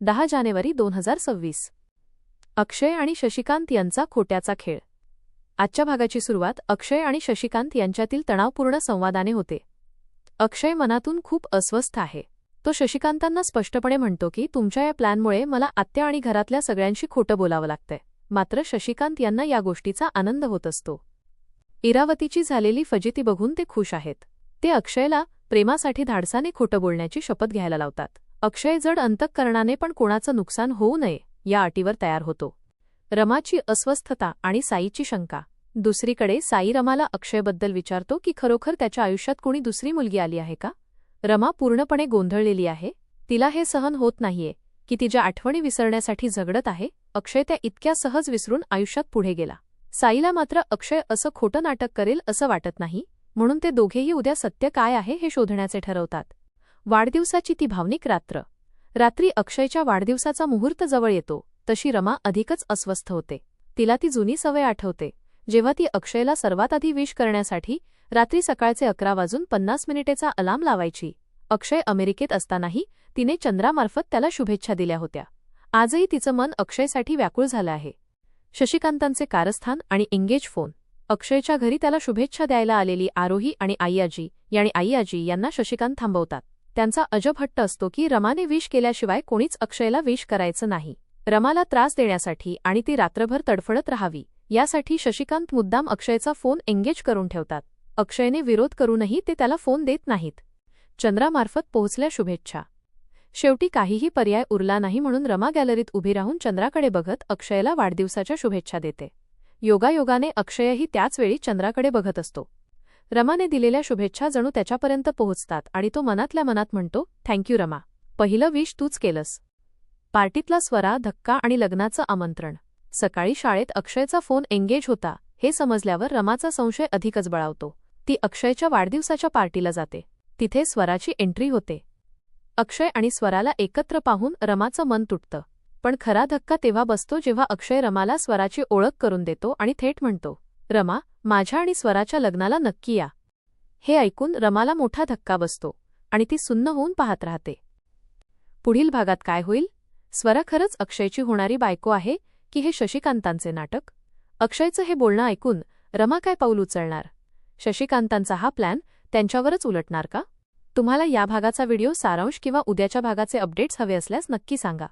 दहा जानेवारी दोन हजार सव्वीस. अक्षय आणि शशिकांत यांचा खोट्याचा खेळ. आजच्या भागाची सुरुवात अक्षय आणि शशिकांत यांच्यातील तणावपूर्ण संवादाने होते. अक्षय मनातून खूप अस्वस्थ आहे. तो शशिकांतांना स्पष्टपणे म्हणतो की तुमच्या या प्लॅनमुळे मला आत्या आणि घरातल्या सगळ्यांशी खोटं बोलावं लागतंय. मात्र शशिकांत यांना या गोष्टीचा आनंद होत असतो. इरावतीची झालेली फजिती बघून ते खुश आहेत. ते अक्षयला प्रेमासाठी धाडसाने खोटं बोलण्याची शपथ घ्यायला लावतात. अक्षय जड अंतःकरणाने पण कोणाचं नुकसान होऊ नये या अटीवर तयार होतो. रमाची अस्वस्थता आणि साईची शंका. दुसरीकडे साई रमाला अक्षयबद्दल विचारतो की खरोखर त्याच्या आयुष्यात कोणी दुसरी मुलगी आली आहे का? रमा पूर्णपणे गोंधळलेली आहे. तिला हे सहन होत नाहीये की तिच्या आठवणी विसरण्यासाठी झगडत आहे. अक्षय त्या इतक्या सहज विसरून आयुष्यात पुढे गेला. साईला मात्र अक्षय असं खोटं नाटक करेल असं वाटत नाही म्हणून ते दोघेही उद्या सत्य काय आहे हे शोधण्याचे ठरवतात. वाढदिवसाची ती भावनिक रात्र. रात्री अक्षयच्या वाढदिवसाचा मुहूर्त जवळ येतो तशी रमा अधिकच अस्वस्थ होते. तिला ती जुनी सवय आठवते जेव्हा ती अक्षयला सर्वात आधी विश करण्यासाठी रात्री सकाळचे अकरा वाजून पन्नास मिनिटेचा अलार्म लावायची. अक्षय अमेरिकेत असतानाही तिने चंद्रामार्फत त्याला शुभेच्छा दिल्या होत्या. आजही तिचं मन अक्षयसाठी व्याकुळ झालं आहे. शशिकांतांचे कारस्थान आणि एंगेज फोन. अक्षयच्या घरी त्याला शुभेच्छा द्यायला आलेली आरोही आणि आईयाजी आणि आईयाजी यांना शशिकांत थांबवतात. त्यांचा अजब हट्ट असतो की रमाने विश केल्याशिवाय कोणीच अक्षयला विश करायचं नाही. रमाला त्रास देण्यासाठी आणि ती रात्रभर तडफडत राहावी यासाठी शशिकांत मुद्दाम अक्षयचा फोन एंगेज करून ठेवतात. अक्षयने विरोध करूनही ते त्याला फोन देत नाहीत. चंद्रामार्फत पोहोचल्या शुभेच्छा. शेवटी काहीही पर्याय उरला नाही म्हणून रमा गॅलरीत उभी राहून चंद्राकडे बघत अक्षयला वाढदिवसाच्या शुभेच्छा देते. योगायोगाने अक्षयही त्याच वेळी चंद्राकडे बघत असतो. रमाने दिलेल्या शुभेच्छा जणू त्याच्यापर्यंत पोहोचतात आणि तो मनातल्या मनात म्हणतो थँक्यू रमा. पहिलं विष तूच केलंस. पार्टीतला स्वरा धक्का आणि लग्नाचं आमंत्रण. सकाळी शाळेत अक्षयचा फोन एंगेज होता. हे समजल्यावर रमाचा संशय अधिकच बळावतो. ती अक्षयच्या वाढदिवसाच्या पार्टीला जाते. तिथे स्वराची एंट्री होते. अक्षय आणि स्वराला एकत्र पाहून रमाचं मन तुटतं. पण खरा धक्का तेव्हा बसतो जेव्हा अक्षय रमाला स्वराची ओळख करून देतो आणि थेट म्हणतो रमा माझ्या आणि स्वराच्या लग्नाला नक्की या. हे ऐकून रमाला मोठा धक्का बसतो आणि ती सुन्न होऊन पाहत राहते. पुढील भागात काय होईल? स्वरा खरंच अक्षयची होणारी बायको आहे की हे शशिकांतांचे नाटक? अक्षयचं हे बोलणं ऐकून रमा काय पाऊल उचलणार? शशिकांतांचा हा प्लॅन त्यांच्यावरच उलटणार का? तुम्हाला या भागाचा व्हिडिओ सारांश किंवा उद्याच्या भागाचे अपडेट्स हवे असल्यास नक्की सांगा.